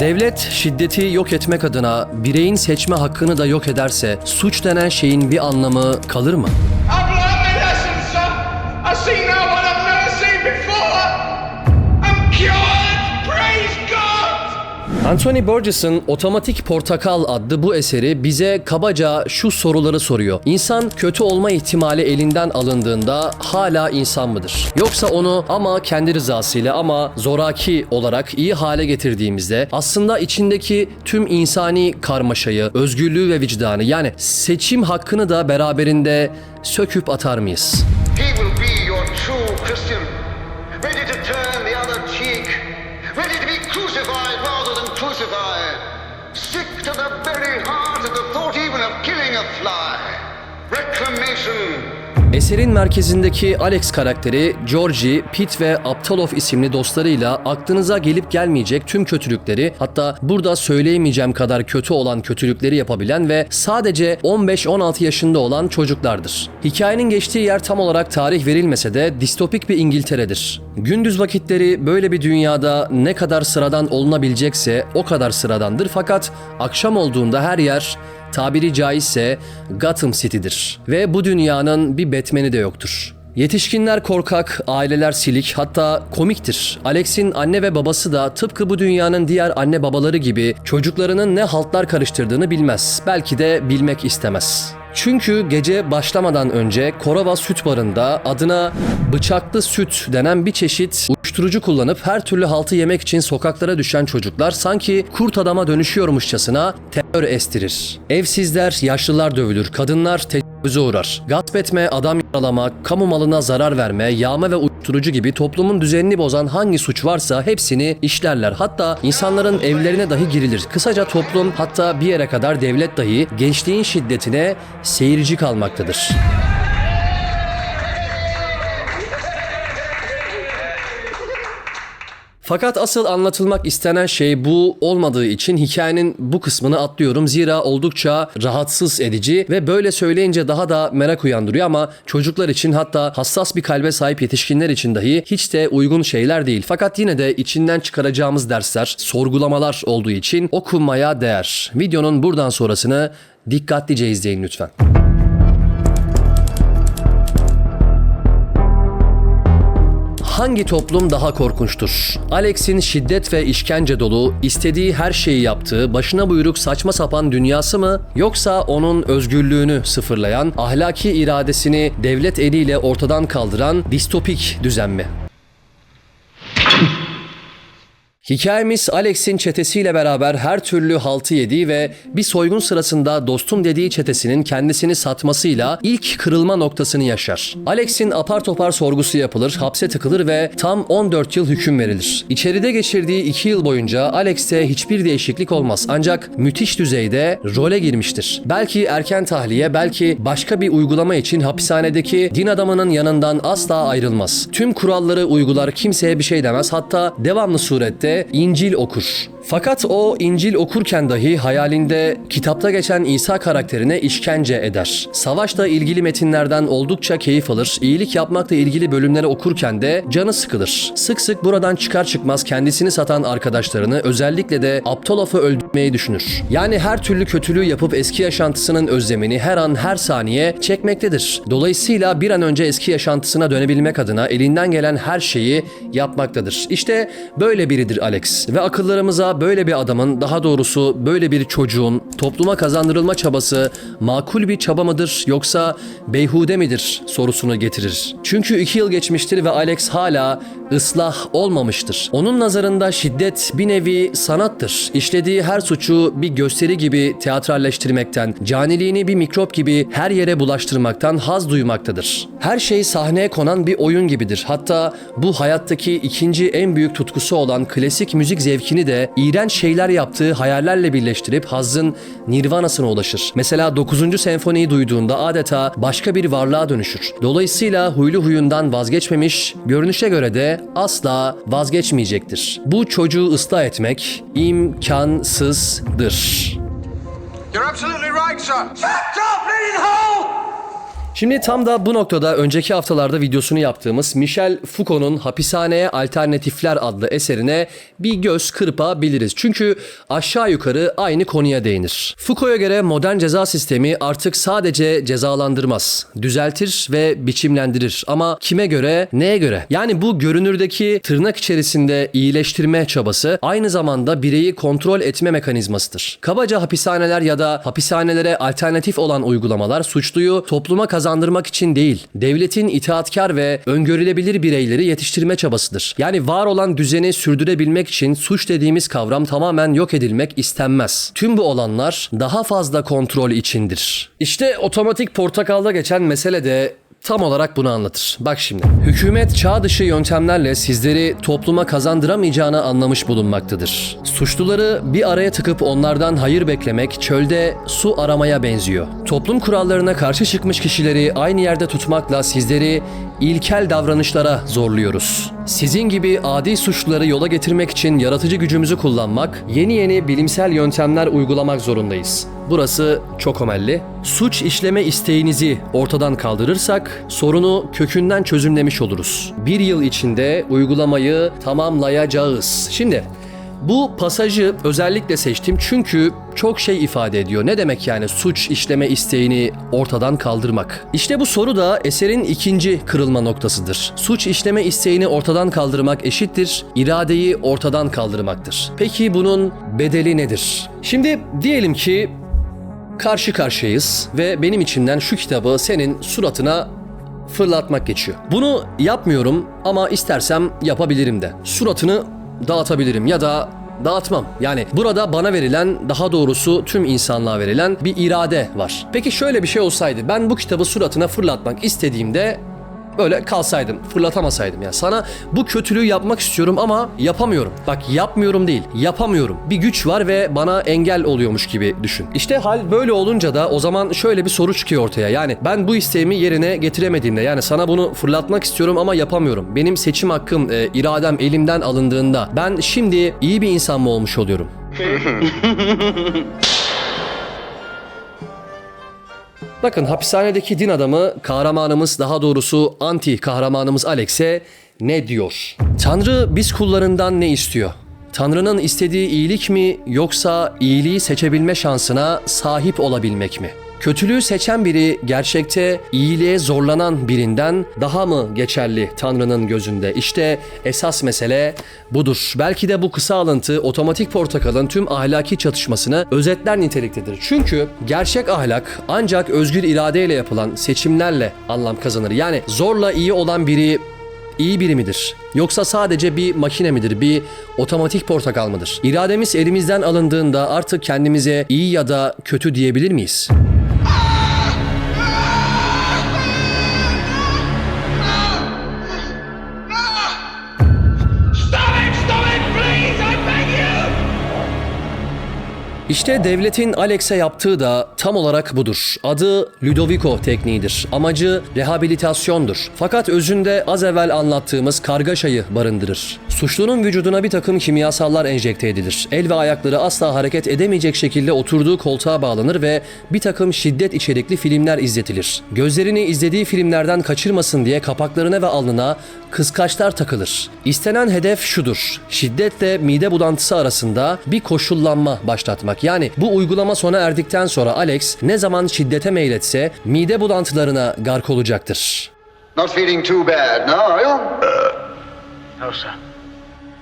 Devlet şiddeti yok etmek adına bireyin seçme hakkını da yok ederse suç denen şeyin bir anlamı kalır mı? I've Anthony Burgess'ın Otomatik Portakal adlı bu eseri bize kabaca şu soruları soruyor. İnsan kötü olma ihtimali elinden alındığında hala insan mıdır? Yoksa onu ama kendi rızasıyla ama zoraki olarak iyi hale getirdiğimizde aslında içindeki tüm insani karmaşayı, özgürlüğü ve vicdanı yani seçim hakkını da beraberinde söküp atar mıyız? Eserin merkezindeki Alex karakteri Georgie, Pete ve Aptalov isimli dostlarıyla aklınıza gelip gelmeyecek tüm kötülükleri hatta burada söyleyemeyeceğim kadar kötü olan kötülükleri yapabilen ve sadece 15-16 yaşında olan çocuklardır. Hikayenin geçtiği yer tam olarak tarih verilmese de distopik bir İngiltere'dir. Gündüz vakitleri böyle bir dünyada ne kadar sıradan olunabilecekse o kadar sıradandır fakat akşam olduğunda her yer tabiri caizse Gotham City'dir. Ve bu dünyanın bir Batman'i de yoktur. Yetişkinler korkak, aileler silik, hatta komiktir. Alex'in anne ve babası da tıpkı bu dünyanın diğer anne babaları gibi çocuklarının ne haltlar karıştırdığını bilmez. Belki de bilmek istemez. Çünkü gece başlamadan önce Korova Süt Barı'nda adına bıçaklı süt denen bir çeşit uyuşturucu kullanıp her türlü haltı yemek için sokaklara düşen çocuklar sanki kurt adama dönüşüyormuşçasına terör estirir. Evsizler, yaşlılar dövülür, kadınlar tecavüze uğrar. Gasp etme, adam yaralama, kamu malına zarar verme, yağma ve uyuşturucu gibi toplumun düzenini bozan hangi suç varsa hepsini işlerler. Hatta insanların evlerine dahi girilir. Kısaca toplum hatta bir yere kadar devlet dahi gençliğin şiddetine seyirci kalmaktadır. Fakat asıl anlatılmak istenen şey bu olmadığı için hikayenin bu kısmını atlıyorum. Zira oldukça rahatsız edici ve böyle söyleyince daha da merak uyandırıyor ama çocuklar için hatta hassas bir kalbe sahip yetişkinler için dahi hiç de uygun şeyler değil. Fakat yine de içinden çıkaracağımız dersler, sorgulamalar olduğu için okunmaya değer. Videonun buradan sonrasını dikkatlice izleyin lütfen. Hangi toplum daha korkunçtur? Alex'in şiddet ve işkence dolu, istediği her şeyi yaptığı, başına buyruk saçma sapan dünyası mı? Yoksa onun özgürlüğünü sıfırlayan, ahlaki iradesini devlet eliyle ortadan kaldıran distopik düzen mi? Hikayemiz Alex'in çetesiyle beraber her türlü haltı yediği ve bir soygun sırasında dostum dediği çetesinin kendisini satmasıyla ilk kırılma noktasını yaşar. Alex'in apar topar sorgusu yapılır, hapse tıkılır ve tam 14 yıl hüküm verilir. İçeride geçirdiği 2 yıl boyunca Alex'te hiçbir değişiklik olmaz ancak müthiş düzeyde role girmiştir. Belki erken tahliye, belki başka bir uygulama için hapishanedeki din adamının yanından asla ayrılmaz. Tüm kuralları uygular, kimseye bir şey demez. Hatta devamlı surette İncil okur. Fakat o İncil okurken dahi hayalinde kitapta geçen İsa karakterine işkence eder. Savaşla ilgili metinlerden oldukça keyif alır. İyilik yapmakla ilgili bölümleri okurken de canı sıkılır. Sık sık buradan çıkar çıkmaz kendisini satan arkadaşlarını özellikle de Aptolov'u öldürmeyi düşünür. Yani her türlü kötülüğü yapıp eski yaşantısının özlemini her an her saniye çekmektedir. Dolayısıyla bir an önce eski yaşantısına dönebilmek adına elinden gelen her şeyi yapmaktadır. İşte böyle biridir Alex ve akıllarımıza böyle bir adamın daha doğrusu böyle bir çocuğun topluma kazandırılma çabası makul bir çaba mıdır yoksa beyhude midir sorusunu getirir. Çünkü iki yıl geçmiştir ve Alex hala ıslah olmamıştır. Onun nazarında şiddet bir nevi sanattır. İşlediği her suçu bir gösteri gibi teatralleştirmekten, caniliğini bir mikrop gibi her yere bulaştırmaktan haz duymaktadır. Her şey sahneye konan bir oyun gibidir. Hatta bu hayattaki ikinci en büyük tutkusu olan klasik müzik zevkini de iğrenç şeyler yaptığı hayallerle birleştirip hazzın nirvanasına ulaşır. Mesela 9. senfoniyi duyduğunda adeta başka bir varlığa dönüşür. Dolayısıyla huylu huyundan vazgeçmemiş, görünüşe göre de asla vazgeçmeyecektir. Bu çocuğu ıslah etmek imkansızdır. You're absolutely right, sir. Shut up! Şimdi tam da bu noktada önceki haftalarda videosunu yaptığımız Michel Foucault'un Hapishaneye Alternatifler adlı eserine bir göz kırpabiliriz. Çünkü aşağı yukarı aynı konuya değinir. Foucault'a göre modern ceza sistemi artık sadece cezalandırmaz, düzeltir ve biçimlendirir. Ama kime göre, neye göre? Yani bu görünürdeki tırnak içerisinde iyileştirme çabası aynı zamanda bireyi kontrol etme mekanizmasıdır. Kabaca hapishaneler ya da hapishanelere alternatif olan uygulamalar suçluyu topluma kazandırmak için değil, devletin itaatkar ve öngörülebilir bireyleri yetiştirme çabasıdır. Yani var olan düzeni sürdürebilmek için suç dediğimiz kavram tamamen yok edilmek istenmez. Tüm bu olanlar daha fazla kontrol içindir. İşte otomatik portakalda geçen mesele de tam olarak bunu anlatır. Bak şimdi. Hükümet çağ dışı yöntemlerle sizleri topluma kazandıramayacağını anlamış bulunmaktadır. Suçluları bir araya tıkıp onlardan hayır beklemek çölde su aramaya benziyor. Toplum kurallarına karşı çıkmış kişileri aynı yerde tutmakla sizleri ilkel davranışlara zorluyoruz. Sizin gibi adi suçluları yola getirmek için yaratıcı gücümüzü kullanmak, yeni yeni bilimsel yöntemler uygulamak zorundayız. Burası çok omelli. Suç işleme isteğinizi ortadan kaldırırsak sorunu kökünden çözümlemiş oluruz. Bir yıl içinde uygulamayı tamamlayacağız. Şimdi bu pasajı özellikle seçtim çünkü çok şey ifade ediyor. Ne demek yani suç işleme isteğini ortadan kaldırmak? İşte bu soru da eserin ikinci kırılma noktasıdır. Suç işleme isteğini ortadan kaldırmak eşittir, iradeyi ortadan kaldırmaktır. Peki bunun bedeli nedir? Şimdi diyelim ki karşı karşıyayız ve benim içimden şu kitabı senin suratına fırlatmak geçiyor. Bunu yapmıyorum ama istersem yapabilirim de. Suratını dağıtabilirim ya da dağıtmam. Yani burada bana verilen, daha doğrusu tüm insanlığa verilen bir irade var. Peki şöyle bir şey olsaydı ben bu kitabı suratına fırlatmak istediğimde böyle kalsaydım, fırlatamasaydım ya. Sana bu kötülüğü yapmak istiyorum ama yapamıyorum. Bak yapmıyorum değil, yapamıyorum. Bir güç var ve bana engel oluyormuş gibi düşün. İşte hal böyle olunca da o zaman şöyle bir soru çıkıyor ortaya. Yani ben bu isteğimi yerine getiremediğimde yani sana bunu fırlatmak istiyorum ama yapamıyorum. Benim seçim hakkım, e, iradem elimden alındığında ben şimdi iyi bir insan mı olmuş oluyorum? Bakın hapishanedeki din adamı kahramanımız daha doğrusu anti kahramanımız Alex'e ne diyor? Tanrı biz kullarından ne istiyor? Tanrı'nın istediği iyilik mi yoksa iyiliği seçebilme şansına sahip olabilmek mi? Kötülüğü seçen biri gerçekte iyiliğe zorlanan birinden daha mı geçerli Tanrı'nın gözünde? İşte esas mesele budur. Belki de bu kısa alıntı otomatik portakalın tüm ahlaki çatışmasını özetler niteliktedir. Çünkü gerçek ahlak ancak özgür iradeyle yapılan seçimlerle anlam kazanır. Yani zorla iyi olan biri iyi biri midir? Yoksa sadece bir makine midir? Bir otomatik portakal mıdır? İrademiz elimizden alındığında artık kendimize iyi ya da kötü diyebilir miyiz? İşte devletin Alex'e yaptığı da tam olarak budur. Adı Ludovico tekniğidir. Amacı rehabilitasyondur. Fakat özünde az evvel anlattığımız kargaşayı barındırır. Suçlunun vücuduna bir takım kimyasallar enjekte edilir. El ve ayakları asla hareket edemeyecek şekilde oturduğu koltuğa bağlanır ve bir takım şiddet içerikli filmler izletilir. Gözlerini izlediği filmlerden kaçırmasın diye kapaklarına ve alnına kıskaçlar takılır. İstenen hedef şudur. Şiddetle mide bulantısı arasında bir koşullanma başlatmak. Yani bu uygulama sona erdikten sonra Alex ne zaman şiddete meyletse mide bulantılarına gark olacaktır. Not feeling too bad now, are you? No, sir.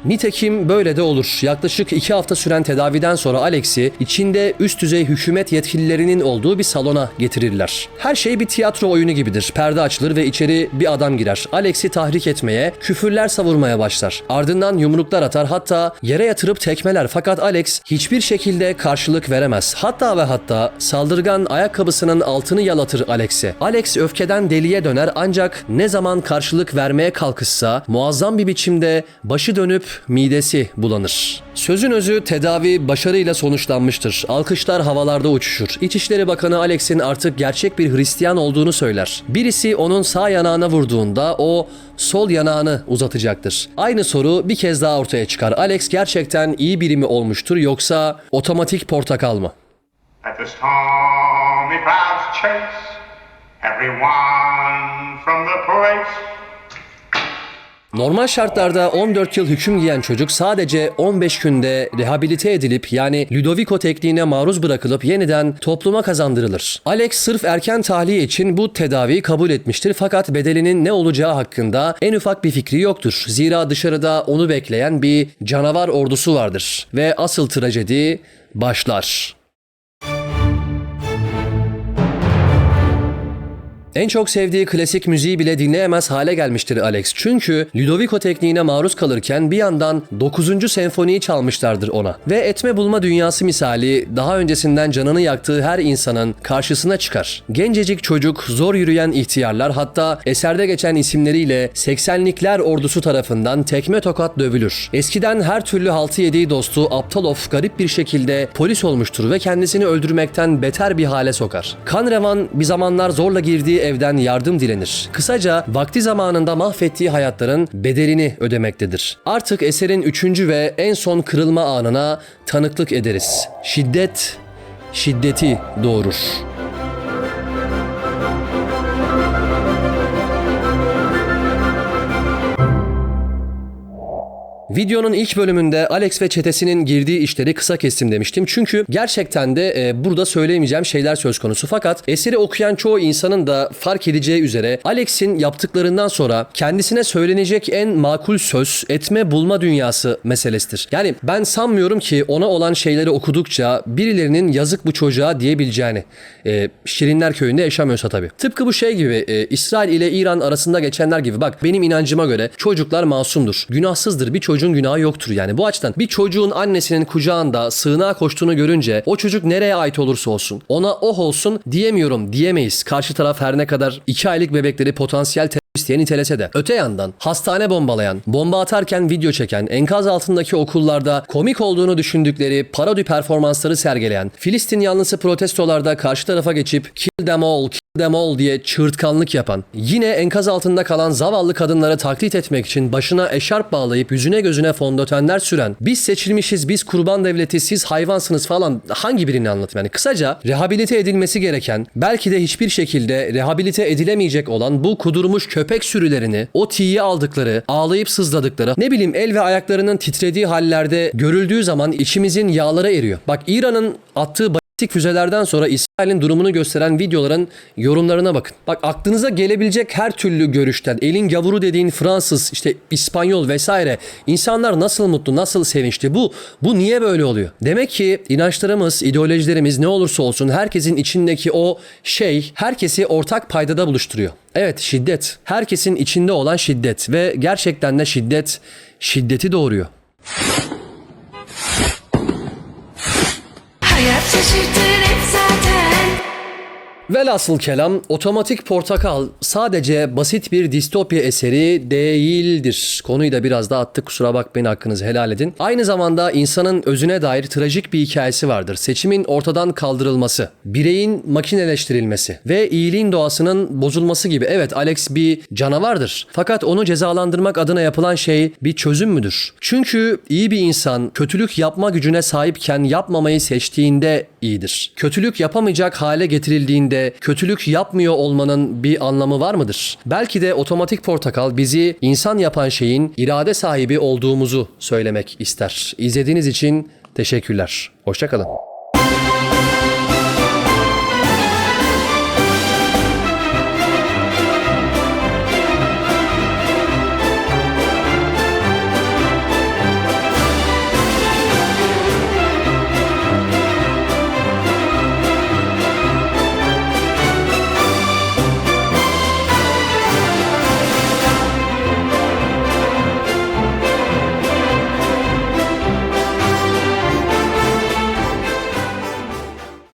Nitekim böyle de olur. Yaklaşık iki hafta süren tedaviden sonra Alex'i içinde üst düzey hükümet yetkililerinin olduğu bir salona getirirler. Her şey bir tiyatro oyunu gibidir. Perde açılır ve içeri bir adam girer. Alex'i tahrik etmeye, küfürler savurmaya başlar. Ardından yumruklar atar hatta yere yatırıp tekmeler. Fakat Alex hiçbir şekilde karşılık veremez. Hatta ve hatta saldırgan ayakkabısının altını yalatır Alex'e. Alex öfkeden deliye döner ancak ne zaman karşılık vermeye kalkışsa muazzam bir biçimde başı dönüp midesi bulanır. Sözün özü tedavi başarıyla sonuçlanmıştır. Alkışlar havalarda uçuşur. İçişleri Bakanı Alex'in artık gerçek bir Hristiyan olduğunu söyler. Birisi onun sağ yanağına vurduğunda o sol yanağını uzatacaktır. Aynı soru bir kez daha ortaya çıkar. Alex gerçekten iyi biri mi olmuştur yoksa otomatik portakal mı? At the stormy chase Everyone from the police. Normal şartlarda 14 yıl hüküm giyen çocuk sadece 15 günde rehabilite edilip yani Ludovico tekniğine maruz bırakılıp yeniden topluma kazandırılır. Alex sırf erken tahliye için bu tedaviyi kabul etmiştir fakat bedelinin ne olacağı hakkında en ufak bir fikri yoktur. Zira dışarıda onu bekleyen bir canavar ordusu vardır ve asıl trajedi başlar. En çok sevdiği klasik müziği bile dinleyemez hale gelmiştir Alex. Çünkü Ludovico tekniğine maruz kalırken bir yandan 9. senfoniyi çalmışlardır ona. Ve etme bulma dünyası misali daha öncesinden canını yaktığı her insanın karşısına çıkar. Gencecik çocuk, zor yürüyen ihtiyarlar hatta eserde geçen isimleriyle 80'likler ordusu tarafından tekme tokat dövülür. Eskiden her türlü haltı yediği dostu Aptalov garip bir şekilde polis olmuştur ve kendisini öldürmekten beter bir hale sokar. Kan revan bir zamanlar zorla girdiği evden yardım dilenir. Kısaca vakti zamanında mahvettiği hayatların bedelini ödemektedir. Artık eserin üçüncü ve en son kırılma anına tanıklık ederiz. Şiddet, şiddeti doğurur. Videonun ilk bölümünde Alex ve çetesinin girdiği işleri kısa kestim demiştim. Çünkü gerçekten de e, burada söyleyemeyeceğim şeyler söz konusu. Fakat eseri okuyan çoğu insanın da fark edeceği üzere Alex'in yaptıklarından sonra kendisine söylenecek en makul söz etme bulma dünyası meselesidir. Yani ben sanmıyorum ki ona olan şeyleri okudukça birilerinin yazık bu çocuğa diyebileceğini. E, Şirinler köyünde yaşamıyorsa tabii. Tıpkı bu şey gibi e, İsrail ile İran arasında geçenler gibi. Bak benim inancıma göre çocuklar masumdur. Günahsızdır. Bir çocuğun günahı yoktur yani. Bu açıdan bir çocuğun annesinin kucağında sığınağa koştuğunu görünce o çocuk nereye ait olursa olsun ona oh olsun diyemiyorum diyemeyiz. Karşı taraf her ne kadar 2 aylık bebekleri potansiyel diye nitelese de. Öte yandan hastane bombalayan, bomba atarken video çeken, enkaz altındaki okullarda komik olduğunu düşündükleri parodi performansları sergileyen, Filistin yanlısı protestolarda karşı tarafa geçip kill them all, kill them all diye çığırtkanlık yapan, yine enkaz altında kalan zavallı kadınları taklit etmek için başına eşarp bağlayıp yüzüne gözüne fondötenler süren, biz seçilmişiz, biz kurban devleti, siz hayvansınız falan hangi birini anlatayım? Yani kısaca rehabilite edilmesi gereken, belki de hiçbir şekilde rehabilite edilemeyecek olan bu kudurmuş köpek sürülerini, o tiyi aldıkları, ağlayıp sızladıkları, ne bileyim el ve ayaklarının titrediği hallerde görüldüğü zaman içimizin yağları eriyor. Bak İran'ın attığı Balistik füzelerden sonra İsrail'in durumunu gösteren videoların yorumlarına bakın. Bak aklınıza gelebilecek her türlü görüşten elin gavuru dediğin Fransız, işte İspanyol vesaire insanlar nasıl mutlu, nasıl sevinçli. Bu bu niye böyle oluyor? Demek ki inançlarımız, ideolojilerimiz ne olursa olsun herkesin içindeki o şey herkesi ortak paydada buluşturuyor. Evet şiddet. Herkesin içinde olan şiddet ve gerçekten de şiddet şiddeti doğuruyor. Şaşırtır hep zaten Velhasıl kelam Otomatik Portakal sadece basit bir distopya eseri değildir. Konuyu da biraz da attık kusura bakmayın hakkınızı helal edin. Aynı zamanda insanın özüne dair trajik bir hikayesi vardır. Seçimin ortadan kaldırılması, bireyin makineleştirilmesi ve iyiliğin doğasının bozulması gibi. Evet Alex bir canavardır. Fakat onu cezalandırmak adına yapılan şey bir çözüm müdür? Çünkü iyi bir insan kötülük yapma gücüne sahipken yapmamayı seçtiğinde iyidir. Kötülük yapamayacak hale getirildiğinde kötülük yapmıyor olmanın bir anlamı var mıdır? Belki de otomatik portakal bizi insan yapan şeyin irade sahibi olduğumuzu söylemek ister. İzlediğiniz için teşekkürler. Hoşçakalın.